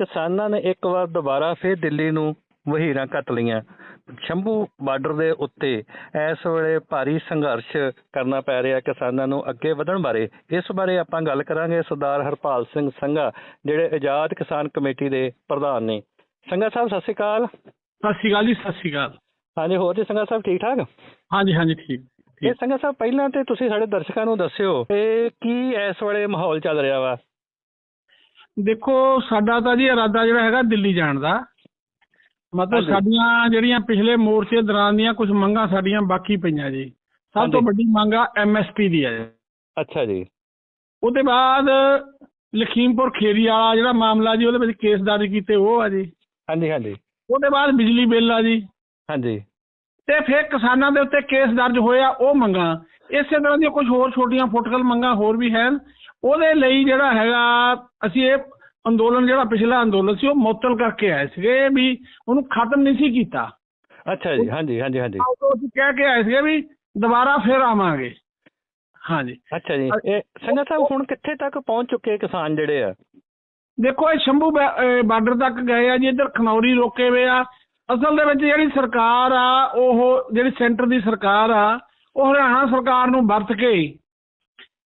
ਕਿਸਾਨਾਂ ਨੇ ਇੱਕ ਵਾਰ ਦੁਬਾਰਾ ਫੇਰ ਦਿੱਲੀ ਨੂੰ ਵਹੀਰਾਂ ਕੱਟ ਲਈਆਂ। ਸ਼ੰਭੂ ਬਾਰਡਰ ਦੇ ਉੱਤੇ ਇਸ ਵੇਲੇ ਭਾਰੀ ਸੰਘਰਸ਼ ਕਰਨਾ ਪੈ ਰਿਹਾ ਕਿਸਾਨਾਂ ਨੂੰ ਅੱਗੇ ਵਧਣ ਬਾਰੇ। ਇਸ ਬਾਰੇ ਆਪਾਂ ਗੱਲ ਕਰਾਂਗੇ ਸਰਦਾਰ ਹਰਪਾਲ ਸਿੰਘ ਸੰਘਾ ਜਿਹੜੇ ਆਜ਼ਾਦ ਕਿਸਾਨ ਕਮੇਟੀ ਦੇ ਪ੍ਰਧਾਨ ਨੇ। ਸੰਘਾ ਸਾਹਿਬ ਸਤਿ ਸ਼੍ਰੀ ਅਕਾਲ। ਸਤਿ ਸ਼੍ਰੀ ਅਕਾਲ ਜੀ ਸਤਿ ਸ਼੍ਰੀ ਅਕਾਲ। ਹਾਂਜੀ ਹੋਰ ਜੀ ਸੰਘਾ ਸਾਹਿਬ ਠੀਕ ਠਾਕ? ਹਾਂਜੀ ਹਾਂਜੀ ਠੀਕ। ਇਹ ਸੰਘਾ ਸਾਹਿਬ ਪਹਿਲਾਂ ਤੇ ਤੁਸੀਂ ਸਾਡੇ ਦਰਸ਼ਕਾਂ ਨੂੰ ਦੱਸਿਓ ਇਹ ਕੀ ਇਸ ਵੇਲੇ ਮਾਹੌਲ ਚੱਲ ਰਿਹਾ ਵਾ? ਦੇਖੋ ਸਾਡਾ ਤਾਂ ਜੀ ਇਰਾਦਾ ਜਿਹੜਾ ਹੈਗਾ ਦਿੱਲੀ ਜਾਣ ਦਾ। ਮਤਲਬ। ਸਾਡੀਆਂ ਜਿਹੜੀਆਂ ਪਿਛਲੇ ਮੋਰਚੇ ਦੌਰਾਨ ਦੀਆਂ ਕੁਝ ਮੰਗਾਂ ਸਾਡੀਆਂ ਬਾਕੀ ਪਈਆਂ ਜੀ। ਸਭ ਤੋਂ। ਵੱਡੀ ਮੰਗ ਆ ਐਮਐਸਪੀ ਦੀ ਹੈ ਅੱਛਾ ਜੀ। ਉਹਦੇ ਬਾਅਦ ਲਖੀਮਪੁਰ ਖੇਰੀ ਵਾਲਾ ਜਿਹੜਾ ਮਾਮਲਾ ਜੀ ਉਹਦੇ ਵਿੱਚ ਕੇਸ ਦਰਜ ਕੀਤੇ ਉਹ ਆ ਜੀ। ਹਾਂਜੀ ਹਾਂਜੀ। ਉਹਦੇ ਬਾਅਦ ਬਿਜਲੀ ਬਿੱਲ ਆ ਜੀ। ਹਾਂਜੀ। ਤੇ ਫਿਰ ਕਿਸਾਨਾਂ ਦੇ ਉੱਤੇ ਕੇਸ ਦਰਜ ਹੋਇਆ ਉਹ ਮੰਗਾਂ। ਇਸੇ ਤਰ੍ਹਾਂ ਦੀਆਂ ਕੁਝ ਹੋਰ ਛੋਟੀਆਂ ਫੁੱਟਕਲ ਮੰਗਾਂ ਹੋਰ ਵੀ ਹਨ। ਉਹਦੇ ਲਈ ਜਿਹੜਾ ਹੈਗਾ ਅਸੀਂ ਇਹ ਅੰਦੋਲਨ ਜਿਹੜਾ ਪਿਛਲਾ ਅੰਦੋਲਨ ਸੀ ਉਹ ਮੁਅੱਤਲ ਕਰਕੇ ਆਏ ਸੀਗੇ ਵੀ ਉਹਨੂੰ ਖਤਮ ਨਹੀਂ ਸੀ ਕੀਤਾ। ਅੱਛਾ ਜੀ ਹਾਂਜੀ ਹਾਂਜੀ ਹਾਂਜੀ। ਅਸੀਂ ਕਹਿ ਕੇ ਆਏ ਸੀਗੇ ਵੀ ਦੁਬਾਰਾ ਫਿਰ ਆਵਾਂਗੇ। ਹਾਂਜੀ। ਅੱਛਾ ਜੀ ਇਹ ਸੰਘਾ ਸਾਹਿਬ ਹੁਣ ਕਿੱਥੇ ਤੱਕ ਪਹੁੰਚ ਚੁੱਕੇ ਕਿਸਾਨ ਜਿਹੜੇ ਆ? ਦੇਖੋ ਇਹ ਸ਼ੰਭੂ ਬਾਰਡਰ ਤੱਕ ਗਏ ਆ ਜੀ ਇੱਧਰ ਖਨੌਰੀ ਰੋਕੇ ਹੋਏ ਆ। ਅਸਲ ਦੇ ਵਿੱਚ ਜਿਹੜੀ ਸਰਕਾਰ ਆ ਉਹ ਜਿਹੜੀ ਸੈਂਟਰ ਦੀ ਸਰਕਾਰ ਆ ਉਹ ਹਰਿਆਣਾ ਸਰਕਾਰ ਨੂੰ ਵਰਤ ਕੇ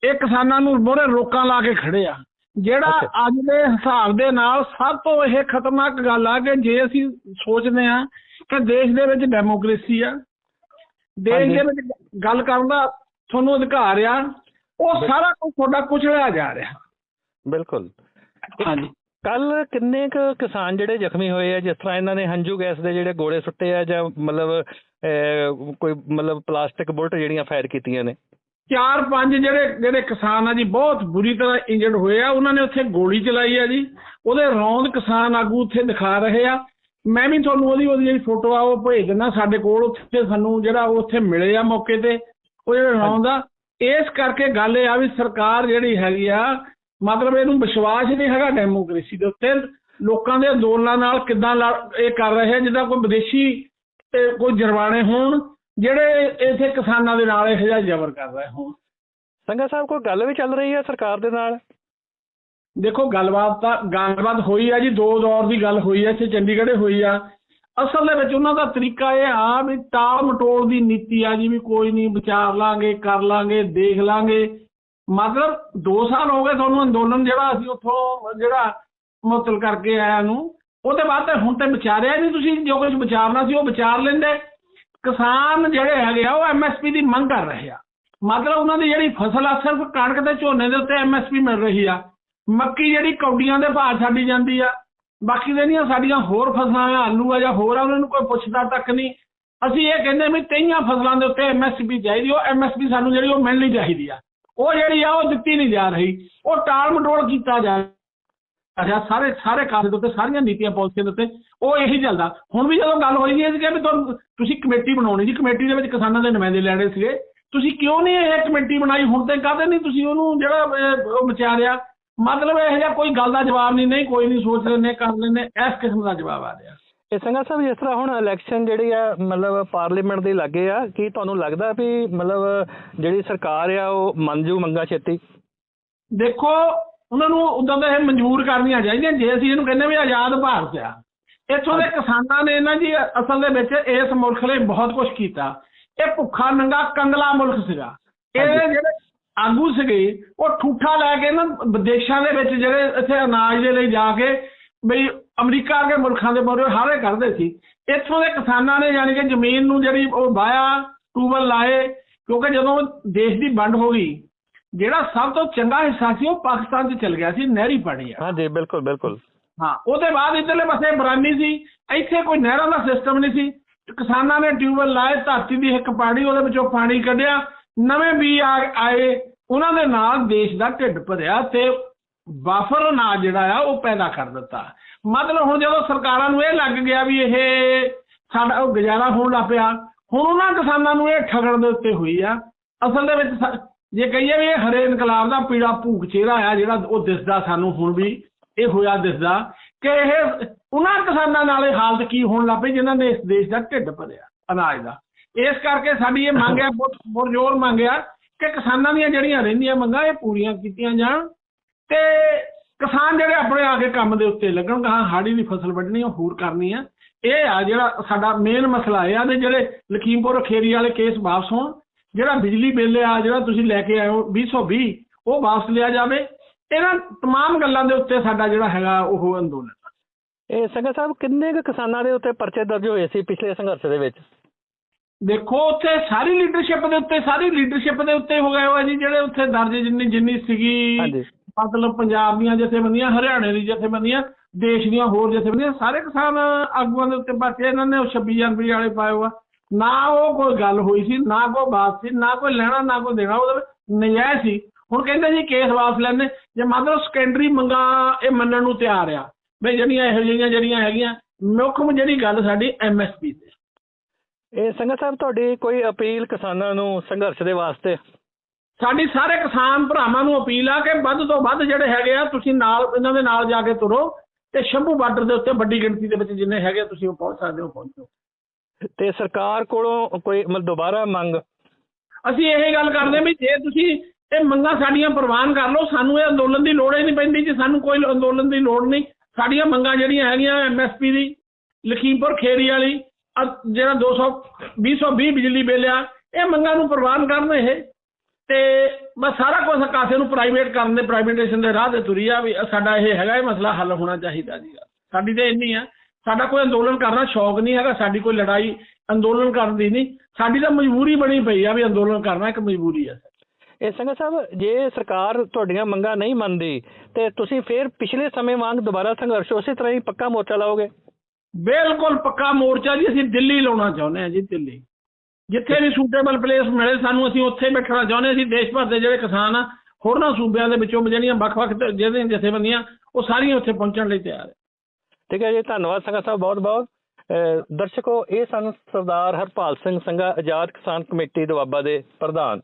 ਇਹ ਕਿਸਾਨਾਂ ਨੂੰ ਮੋਹਰੇ ਰੋਕਾਂ ਲਾ ਕੇ ਖੜੇ ਆ। ਜਿਹੜਾ। ਅੱਜ ਦੇ ਹਿਸਾਬ ਦੇ ਨਾਲ ਸਭ ਤੋਂ ਇਹ ਖਤਰਨਾਕ ਗੱਲ ਆ ਕਿ ਜੇ ਅਸੀਂ ਸੋਚਦੇ ਆ ਕਿ ਦੇਸ਼ ਦੇ ਵਿੱਚ ਡੈਮੋਕ੍ਰੇਸੀ ਆ ਦੇਸ਼। ਦੇ ਵਿੱਚ ਗੱਲ ਕਰਨ ਦਾ ਤੁਹਾਨੂੰ ਅਧਿਕਾਰ ਆ ਉਹ ਸਾਰਾ ਕੁਝ ਤੁਹਾਡਾ ਕੁਚਲਿਆ ਜਾ ਰਿਹਾ। ਬਿਲਕੁਲ। ਹਾਂਜੀ। ਕੱਲ ਕਿੰਨੇ ਕੁ ਕਿਸਾਨ ਜਿਹੜੇ ਜ਼ਖਮੀ ਹੋਏ ਆ ਜਿਸ ਤਰ੍ਹਾਂ ਇਹਨਾਂ ਨੇ ਹੰਝੂ ਗੈਸ ਦੇ ਜਿਹੜੇ ਗੋਲੇ ਸੁੱਟੇ ਆ ਜਾਂ ਮਤਲਬ ਕੋਈ ਮਤਲਬ ਪਲਾਸਟਿਕ ਬੁਲਟ ਜਿਹੜੀਆਂ ਫਾਇਰ ਕੀਤੀਆਂ ਨੇ? ਚਾਰ ਪੰਜ ਜਿਹੜੇ ਜਿਹੜੇ ਕਿਸਾਨ ਆ ਜੀ, ਬਹੁਤ ਬੁਰੀ ਤਰ੍ਹਾਂ ਇੰਜਰਡ ਹੋਏ ਆ। ਉਹਨਾਂ ਨੇ ਉੱਥੇ ਗੋਲੀ ਚਲਾਈ ਆ ਜੀ। ਉਹਦੇ ਰੌਂਦ ਕਿਸਾਨ ਆਗੂ ਉੱਥੇ ਦਿਖਾ ਰਹੇ ਆ। ਮੈਂ ਵੀ ਤੁਹਾਨੂੰ ਉਹਦੀ ਉਹਦੀ ਜਿਹੜੀ ਫੋਟੋ ਆ, ਉਹ ਭੇਜ ਦਿੰਦਾ ਸਾਡੇ ਕੋਲ। ਉੱਥੇ ਸਾਨੂੰ ਜਿਹੜਾ ਉੱਥੇ ਮਿਲੇ ਆ ਮੌਕੇ ਤੇ, ਉਹ ਜਿਹੜੇ ਰੌਂਦ ਆ। ਇਸ ਕਰਕੇ ਗੱਲ ਇਹ ਆ ਵੀ ਸਰਕਾਰ ਜਿਹੜੀ ਹੈਗੀ ਆ, ਮਤਲਬ ਇਹਨੂੰ ਵਿਸ਼ਵਾਸ ਨਹੀਂ ਹੈਗਾ ਡੈਮੋਕ੍ਰੇਸੀ ਦੇ ਉੱਤੇ। ਲੋਕਾਂ ਦੇ ਅੰਦੋਲਨਾਂ ਨਾਲ ਕਿੱਦਾਂ ਲੜ- ਇਹ ਕਰ ਰਹੇ ਆ, ਜਿੱਦਾਂ ਕੋਈ ਵਿਦੇਸ਼ੀ ਕੋਈ ਜੁਰਮਾਨੇ ਹੋਣ ਜਿਹੜੇ ਇੱਥੇ ਕਿਸਾਨਾਂ ਦੇ ਨਾਲ ਇਹੋ ਜਿਹਾ ਜ਼ਬਰ ਕਰ ਰਹੇ ਹੋਣ। ਸੰਘਾ ਸਾਹਿਬ ਕੋਈ ਗੱਲ ਵੀ ਚੱਲ ਰਹੀ ਹੈ ਸਰਕਾਰ ਦੇ ਨਾਲ? ਦੇਖੋ ਗੱਲਬਾਤ ਤਾਂ ਗੱਲਬਾਤ ਹੋਈ ਆ ਜੀ ਦੋ ਦੌਰ ਦੀ ਗੱਲ ਹੋਈ ਆ ਇੱਥੇ ਚੰਡੀਗੜ੍ਹੇ ਹੋਈ ਆ। ਅਸਲ ਦੇ ਵਿੱਚ ਉਹਨਾਂ ਦਾ ਤਰੀਕਾ ਇਹ ਆ ਵੀ ਟਾਲ ਮਟੋਲ ਦੀ ਨੀਤੀ ਆ ਜੀ ਵੀ ਕੋਈ ਨਹੀਂ ਵਿਚਾਰ ਲਾਂਗੇ ਕਰ ਲਾਂਗੇ ਦੇਖ ਲਾਂਗੇ। ਮਤਲਬ 2 ਸਾਲ ਹੋ ਗਏ ਤੁਹਾਨੂੰ ਅੰਦੋਲਨ ਜਿਹੜਾ ਅਸੀਂ ਉੱਥੋਂ ਜਿਹੜਾ ਮੁਅੱਤਲ ਕਰਕੇ ਆਇਆ ਨੂੰ ਉਹਦੇ ਬਾਅਦ ਤੇ ਹੁਣ ਤੇ ਵਿਚਾਰਿਆ ਨਹੀਂ ਤੁਸੀਂ ਜੋ ਕੁਝ ਵਿਚਾਰਨਾ ਸੀ ਉਹ ਵਿਚਾਰ ਲੈਂਦੇ। ਕਿਸਾਨ ਜਿਹੜੇ ਹੈਗੇ ਆ, ਉਹ ਐਮਐਸਪੀ ਦੀ ਮੰਗ ਕਰ ਰਹੇ ਆ। ਮਤਲਬ ਉਹਨਾਂ ਦੀ ਜਿਹੜੀ ਫਸਲ ਆ, ਸਿਰਫ ਕਣਕ ਤੇ ਝੋਨੇ ਦੇ ਉੱਤੇ ਐਮਐਸਪੀ ਮਿਲ ਰਹੀ ਆ। ਮੱਕੀ ਜਿਹੜੀ ਕੌਡੀਆਂ ਦੇ ਭਾਅ ਛੱਡੀ ਜਾਂਦੀ ਆ। ਬਾਕੀ ਜਿਹੜੀਆਂ ਸਾਡੀਆਂ ਹੋਰ ਫਸਲਾਂ ਆ, ਆਲੂ ਆ ਜਾਂ ਹੋਰ ਆ, ਉਹਨਾਂ ਨੂੰ ਕੋਈ ਪੁੱਛਦਾ ਤੱਕ ਨਹੀਂ। ਅਸੀਂ ਇਹ ਕਹਿੰਦੇ ਵੀ ਕਈਆਂ ਫਸਲਾਂ ਦੇ ਉੱਤੇ ਐਮਐਸਪੀ ਚਾਹੀਦੀ ਉਹ ਐਮਐਸਪੀ ਸਾਨੂੰ ਜਿਹੜੀ ਉਹ ਮਿਲਣੀ ਚਾਹੀਦੀ ਆ। ਉਹ ਜਿਹੜੀ ਆ, ਉਹ ਦਿੱਤੀ ਨਹੀਂ ਜਾ ਰਹੀ। ਉਹ ਟਾਲ ਮਟੋਲ ਕੀਤਾ ਜਾ ਰਿਹਾ ਸਾਰੇ ਸਾਰੇ ਕਾਸੇ ਦੇ ਉੱਤੇ ਸਾਰੀਆਂ ਨੀਤੀਆਂ ਪਾਲਿਸੀਆਂ ਦੇ ਉੱਤੇ ਉਹ ਇਹੀ ਚੱਲਦਾ। ਹੁਣ ਵੀ ਜਦੋਂ ਗੱਲ ਹੋਈ ਸੀ ਕਿ ਵੀ ਤੁਹਾਨੂੰ ਤੁਸੀਂ ਕਮੇਟੀ ਬਣਾਉਣੀ ਸੀ। ਕਮੇਟੀ ਦੇ ਵਿੱਚ ਕਿਸਾਨਾਂ ਦੇ ਨੁਮਾਇੰਦੇ ਲੈਣੇ ਸੀਗੇ। ਤੁਸੀਂ ਕਿਉਂ ਨਹੀਂ ਇਹ ਕਮੇਟੀ ਬਣਾਈ? ਹੁਣ ਤੇ ਕਾਹਦੇ ਨਹੀਂ ਤੁਸੀਂ ਉਹਨੂੰ ਜਿਹੜਾ ਵਿਚਾਰਿਆ ਮਤਲਬ ਇਹ ਜਿਹਾ ਕੋਈ ਗੱਲ ਦਾ ਜਵਾਬ ਨਹੀਂ ਨਹੀਂ ਕੋਈ ਨਹੀਂ ਸੋਚ ਲੈਂਦੇ ਕਰ ਲੈਂਦੇ ਇਸ ਕਿਸਮ ਦਾ ਜਵਾਬ ਆ ਰਿਹਾ। ਇਹ ਸੰਘਾ ਸਾਹਿਬ ਜਿਸ ਤਰ੍ਹਾਂ ਹੁਣ ਇਲੈਕਸ਼ਨ ਜਿਹੜੀ ਆ ਮਤਲਬ ਪਾਰਲੀਮੈਂਟ ਦੇ ਲੱਗੇ ਆ ਕੀ ਤੁਹਾਨੂੰ ਲੱਗਦਾ ਵੀ ਮਤਲਬ ਜਿਹੜੀ ਸਰਕਾਰ ਆ ਉਹ ਮੰਨਜੂ ਮੰਗਾ ਛੇਤੀ? ਦੇਖੋ ਉਹਨਾਂ ਨੂੰ ਉਦਾਂ ਦਾ ਇਹ ਮਨਜ਼ੂਰ ਕਰਨੀਆਂ ਚਾਹੀਦੀਆਂ ਜੇ ਅਸੀਂ ਇਹਨੂੰ ਕਹਿੰਦੇ ਵੀ ਆਜ਼ਾਦ ਭਾਰਤ ਆ। ਇੱਥੋਂ ਦੇ ਕਿਸਾਨਾਂ ਨੇ ਨਾ ਜੀ ਅਸਲ ਦੇ ਵਿੱਚ ਇਸ ਮੁਲਕ ਲਈ ਬਹੁਤ ਕੁਝ ਕੀਤਾ। ਇਹ ਭੁੱਖਾ ਨੰਗਾ ਕੰਗਲਾ ਮੁਲਕ ਸੀਗਾ। ਇਹ। ਜਿਹੜੇ ਆਗੂ ਸੀਗੇ ਉਹ ਠੂਠਾ ਲੈ ਕੇ ਨਾ ਵਿਦੇਸ਼ਾਂ ਦੇ ਵਿੱਚ ਜਿਹੜੇ ਇੱਥੇ ਅਨਾਜ ਦੇ ਲਈ ਜਾ ਕੇ ਬਈ ਅਮਰੀਕਾ ਦੇ ਮੁਲਕਾਂ ਦੇ ਮੋਰੇ ਹਾਰੇ ਕਰਦੇ ਸੀ। ਇੱਥੋਂ ਦੇ ਕਿਸਾਨਾਂ ਨੇ ਯਾਨੀ ਕਿ ਜ਼ਮੀਨ ਨੂੰ ਜਿਹੜੀ ਉਹ ਵਾਇਆ ਟੂਬਲ ਲਾਏ ਕਿਉਂਕਿ ਜਦੋਂ ਦੇਸ਼ ਦੀ ਵੰਡ ਹੋ ਗਈ ਜਿਹੜਾ ਸਭ ਤੋਂ ਚੰਗਾ ਹਿੱਸਾ ਸੀ ਉਹ ਪਾਕਿਸਤਾਨ 'ਚ ਚਲ ਗਿਆ ਸੀ ਨਹਿਰੀ ਪਾਣੀ ਆ। ਹਾਂਜੀ ਬਿਲਕੁਲ ਬਿਲਕੁਲ। ਹਾਂ ਉਹਦੇ ਬਾਅਦ ਇੱਧਰਲੇ ਪਾਸੇ ਬਰਾਨੀ ਸੀ ਇੱਥੇ ਕੋਈ ਨਹਿਰਾਂ ਦਾ ਸਿਸਟਮ ਨਹੀਂ ਸੀ। ਕਿਸਾਨਾਂ ਨੇ ਟਿਊਬਵੈਲ ਲਾਏ ਧਰਤੀ ਦੀ ਇੱਕ ਪਾਣੀ ਉਹਦੇ ਵਿੱਚੋਂ ਪਾਣੀ ਕੱਢਿਆ। ਨਵੇਂ ਬੀ ਆਏ ਉਹਨਾਂ ਦੇ ਨਾਲ ਦੇਸ਼ ਦਾ ਢਿੱਡ ਭਰਿਆ ਤੇ ਵਾਫਰ ਅਨਾਜ ਜਿਹੜਾ ਆ ਉਹ ਪੈਦਾ ਕਰ ਦਿੱਤਾ। ਮਤਲਬ ਹੁਣ ਜਦੋਂ ਸਰਕਾਰਾਂ ਨੂੰ ਇਹ ਲੱਗ ਗਿਆ ਵੀ ਇਹ ਸਾਡਾ ਉਹ ਗੁਜ਼ਾਰਾ ਹੋਣ ਲੱਗ ਪਿਆ ਹੁਣ ਉਹਨਾਂ ਕਿਸਾਨਾਂ ਨੂੰ ਇਹ ਠਗਣ ਦੇ ਉੱਤੇ ਹੋਈ ਆ। ਅਸਲ ਦੇ ਵਿੱਚ ਜੇ ਕਹੀਏ ਵੀ ਇਹ ਹਰੇ ਇਨਕਲਾਬ ਦਾ ਪੀੜਾ ਭੂਖ ਚਿਹਰਾ ਆ ਜਿਹੜਾ ਉਹ ਦਿਸਦਾ ਸਾਨੂੰ ਹੁਣ ਵੀ, ਇਹ ਹੋਇਆ ਦਿਸਦਾ ਕਿ ਇਹ ਉਹਨਾਂ ਕਿਸਾਨਾਂ ਨਾਲ ਇਹ ਹਾਲਤ ਕੀ ਹੋਣ ਲੱਗ ਪਈ ਜਿਨ੍ਹਾਂ ਨੇ ਇਸ ਦੇਸ਼ ਦਾ ਢਿੱਡ ਭਰਿਆ, ਅਨਾਜ ਦਾ। ਇਸ ਕਰਕੇ ਸਾਡੀ ਇਹ ਮੰਗ ਹੈ, ਬਹੁਤ ਜ਼ੋਰ ਮੰਗ ਆ ਕਿ ਕਿਸਾਨਾਂ ਦੀਆਂ ਜਿਹੜੀਆਂ ਰਹਿੰਦੀਆਂ ਮੰਗਾਂ ਇਹ ਪੂਰੀਆਂ ਕੀਤੀਆਂ ਜਾਣ ਤੇ ਕਿਸਾਨ ਜਿਹੜੇ ਆਪਣੇ ਆ ਕੇ ਕੰਮ ਦੇ ਉੱਤੇ ਲੱਗਣ ਹਾਂ ਹਾੜੀ ਦੀ ਫਸਲ ਵੱਢਣੀ, ਉਹ ਹੋਰ ਕਰਨੀ ਆ। ਇਹ ਆ ਜਿਹੜਾ ਸਾਡਾ ਮੇਨ ਮਸਲਾ ਇਹ ਆ ਤੇ ਜਿਹੜੇ ਲਖੀਮਪੁਰ ਖੇਰੀ ਵਾਲੇ ਕੇਸ ਵਾਪਸ ਹੋਣ ਜਿਹੜਾ ਬਿਜਲੀ ਬਿੱਲ ਆ ਜਿਹੜਾ ਤੁਸੀਂ ਲੈ ਕੇ ਆਏ ਹੋ 220 ਉਹ ਵਾਪਸ ਲਿਆ ਜਾਵੇ ਇਹਨਾਂ तमाम ਗੱਲਾਂ ਦੇ ਉੱਤੇ ਸਾਡਾ ਜਿਹੜਾ ਹੈਗਾ ਉਹ ਅੰਦੋਲਨ ਇਹ ਸੰਘਾ ਸਾਹਿਬ ਕਿੰਨੇ ਕੁ ਕਿਸਾਨਾਂ ਦੇ ਉੱਤੇ ਪਰਚੇ ਦਰਜ ਹੋਏ ਸੀ ਪਿਛਲੇ ਸੰਘਰਸ਼ ਦੇ ਵਿੱਚ ਦੇਖੋ ਉੱਥੇ ਸਾਰੀ ਲੀਡਰਸ਼ਿਪ ਦੇ ਉੱਤੇ ਸਾਰੀ ਲੀਡਰਸ਼ਿਪ ਦੇ ਉੱਤੇ ਹੋ ਗਏ ਹੋਏ ਜੀ ਜਿਹੜੇ ਉੱਥੇ ਦਰਜ ਜਿੰਨੀ ਜਿੰਨੀ ਸੀਗੀ ਹਾਂਜੀ ਮਤਲਬ ਪੰਜਾਬ ਦੀਆਂ ਜਥੇਬੰਦੀਆਂ ਹਰਿਆਣੇ ਦੀ ਜਥੇਬੰਦੀਆਂ ਦੇਸ਼ ਦੀਆਂ ਹੋਰ ਜਥੇਬੰਦੀਆਂ ਸਾਰੇ ਕਿਸਾਨ ਆਗੂਆਂ ਦੇ ਉੱਤੇ ਪਾਸੇ ਇਹਨਾਂ ਨੇ ਉਹ 26 ਜਨਵਰੀ ਵਾਲੇ ਪਾਏ ਹੋਆ ਨਾ ਉਹ ਕੋਈ ਗੱਲ ਹੋਈ ਸੀ ਨਾ ਕੋਈ ਬਾਤ ਸੀ ਨਾ ਕੋਈ ਲੈਣਾ ਨਾ ਕੋਈ ਦੇਣਾ ਉਹਦੇ ਨਜਾਇਜ਼ ਸੀ। ਹੁਣ ਕਹਿੰਦੇ ਜੀ ਕੇਸ ਵਾਪਸ ਲੈਣੇ ਜੇ ਮਤਲਬ ਸੈਕੰਡਰੀ ਮੰਗਾ ਇਹ ਮੰਨਣ ਨੂੰ ਤਿਆਰ ਆ ਵੀ ਜਿਹੜੀਆਂ ਇਹੋ ਜਿਹੀਆਂ ਜਿਹੜੀਆਂ ਹੈਗੀਆਂ ਮੁੱਖ ਜਿਹੜੀ ਗੱਲ ਸਾਡੀ ਐਮਐਸਪੀ ਤੇ ਇਹ ਸੰਘਾ ਸਾਹਿਬ ਤੁਹਾਡੀ ਕੋਈ ਅਪੀਲ ਕਿਸਾਨਾਂ ਨੂੰ ਸੰਘਰਸ਼ ਦੇ ਵਾਸਤੇ? ਸਾਡੀ ਸਾਰੇ ਕਿਸਾਨ ਭਰਾਵਾਂ ਨੂੰ ਅਪੀਲ ਆ ਕਿ ਵੱਧ ਤੋਂ ਵੱਧ ਜਿਹੜੇ ਹੈਗੇ ਆ ਤੁਸੀਂ ਨਾਲ ਇਹਨਾਂ ਦੇ ਨਾਲ ਜਾ ਕੇ ਤੁਰੋ ਤੇ ਸ਼ੰਭੂ ਬਾਰਡਰ ਦੇ ਉੱਤੇ ਵੱਡੀ ਗਿਣਤੀ ਦੇ ਵਿੱਚ ਜਿੰਨੇ ਹੈਗੇ ਤੁਸੀਂ ਉਹ ਪਹੁੰਚ ਸਕਦੇ ਹੋ ਪਹੁੰਚੋ। ਤੇ ਸਰਕਾਰ ਕੋਲੋਂ ਕੋਈ ਮਤਲਬ ਦੁਬਾਰਾ ਮੰਗ? ਅਸੀਂ ਇਹ ਗੱਲ ਕਰਦੇ ਵੀ ਜੇ ਤੁਸੀਂ ਇਹ ਮੰਗਾਂ ਸਾਡੀਆਂ ਪ੍ਰਵਾਨ ਕਰ ਲਓ, ਸਾਨੂੰ ਇਹ ਅੰਦੋਲਨ ਦੀ ਲੋੜ ਹੀ ਨਹੀਂ ਪੈਂਦੀ ਜੀ, ਸਾਨੂੰ ਕੋਈ ਅੰਦੋਲਨ ਦੀ ਲੋੜ ਨਹੀਂ। ਸਾਡੀਆਂ ਮੰਗਾਂ ਜਿਹੜੀਆਂ ਹੈਗੀਆਂ ਐਮਐਸਪੀ ਦੀ, ਲਖੀਮਪੁਰ ਖੇਰੀ ਵਾਲੀ, ਅਹ ਜਿਹੜਾ 200 220 ਬਿਜਲੀ ਬਿੱਲ ਆ, ਇਹ ਮੰਗਾਂ ਨੂੰ ਪ੍ਰਵਾਨ ਕਰਨ ਇਹ। ਤੇ ਬਸ ਸਾਰਾ ਕੁਝ ਕਾਸੇ ਨੂੰ ਪ੍ਰਾਈਵੇਟ ਕਰਨ ਦੇ ਪ੍ਰਾਈਵੇਟੇਸ਼ਨ ਦੇ ਰਾਹ ਤੇ ਤੁਰੀ ਆ ਵੀ ਸਾਡਾ ਇਹ ਹੈਗਾ, ਇਹ ਮਸਲਾ ਹੱਲ ਹੋਣਾ ਚਾਹੀਦਾ ਜੀ। ਸਾਡੀ ਤੇ ਇੰਨੀ ਆ। ਸਾਡਾ ਕੋਈ ਅੰਦੋਲਨ ਕਰਨਾ ਸ਼ੌਕ ਨਹੀਂ ਹੈਗਾ ਸਾਡੀ ਕੋਈ ਲੜਾਈ ਅੰਦੋਲਨ ਕਰਨ ਦੀ ਨਹੀਂ। ਸਾਡੀ ਤਾਂ ਮਜਬੂਰੀ ਬਣੀ ਪਈ ਆ ਵੀ ਅੰਦੋਲਨ ਕਰਨਾ ਇੱਕ ਮਜਬੂਰੀ ਆ। ਇਹ ਸੰਘਾ ਸਾਹਿਬ ਜੇ ਸਰਕਾਰ ਤੁਹਾਡੀਆਂ ਮੰਗਾਂ ਨਹੀਂ ਮੰਨਦੀ ਤੇ ਤੁਸੀਂ ਫੇਰ ਪਿਛਲੇ ਸਮੇਂ ਵਾਂਗ ਦੁਬਾਰਾ ਸੰਘਰਸ਼ ਉਸੇ ਤਰ੍ਹਾਂ ਹੀ ਪੱਕਾ ਮੋਰਚਾ ਲਾਓਗੇ? ਬਿਲਕੁਲ ਪੱਕਾ ਮੋਰਚਾ ਜੀ ਅਸੀਂ ਦਿੱਲੀ ਲਾਉਣਾ ਚਾਹੁੰਦੇ ਹਾਂ ਜੀ ਦਿੱਲੀ। ਜਿੱਥੇ ਵੀ ਸੂਟੇਬਲ ਪਲੇਸ ਮਿਲੇ ਸਾਨੂੰ ਅਸੀਂ ਉੱਥੇ ਬੈਠਣਾ ਚਾਹੁੰਦੇ ਅਸੀਂ ਦੇਸ਼ ਭਰ ਦੇ ਜਿਹੜੇ ਕਿਸਾਨ ਆ ਹੋਰਨਾਂ ਸੂਬਿਆਂ ਦੇ ਵਿੱਚੋਂ ਜਿਹੜੀਆਂ ਵੱਖ-ਵੱਖ ਜਿਹੜੀਆਂ ਜਥੇਬੰਦੀਆਂ ਉਹ ਸਾਰੀਆਂ ਉੱਥੇ ਪਹੁੰਚਣ ਲਈ ਤਿਆਰ ਹੈ ਠੀਕ ਹੈ ਜੀ, ਧੰਨਵਾਦ ਸੰਘਾ ਸਾਹਿਬ ਬਹੁਤ ਬਹੁਤ। ਦਰਸ਼ਕੋ, ਇਹ ਸਨ ਸਰਦਾਰ ਹਰਪਾਲ ਸਿੰਘ ਸੰਘਾ, ਆਜ਼ਾਦ ਕਿਸਾਨ ਕਮੇਟੀ ਦੁਆਬਾ ਦੇ ਪ੍ਰਧਾਨ।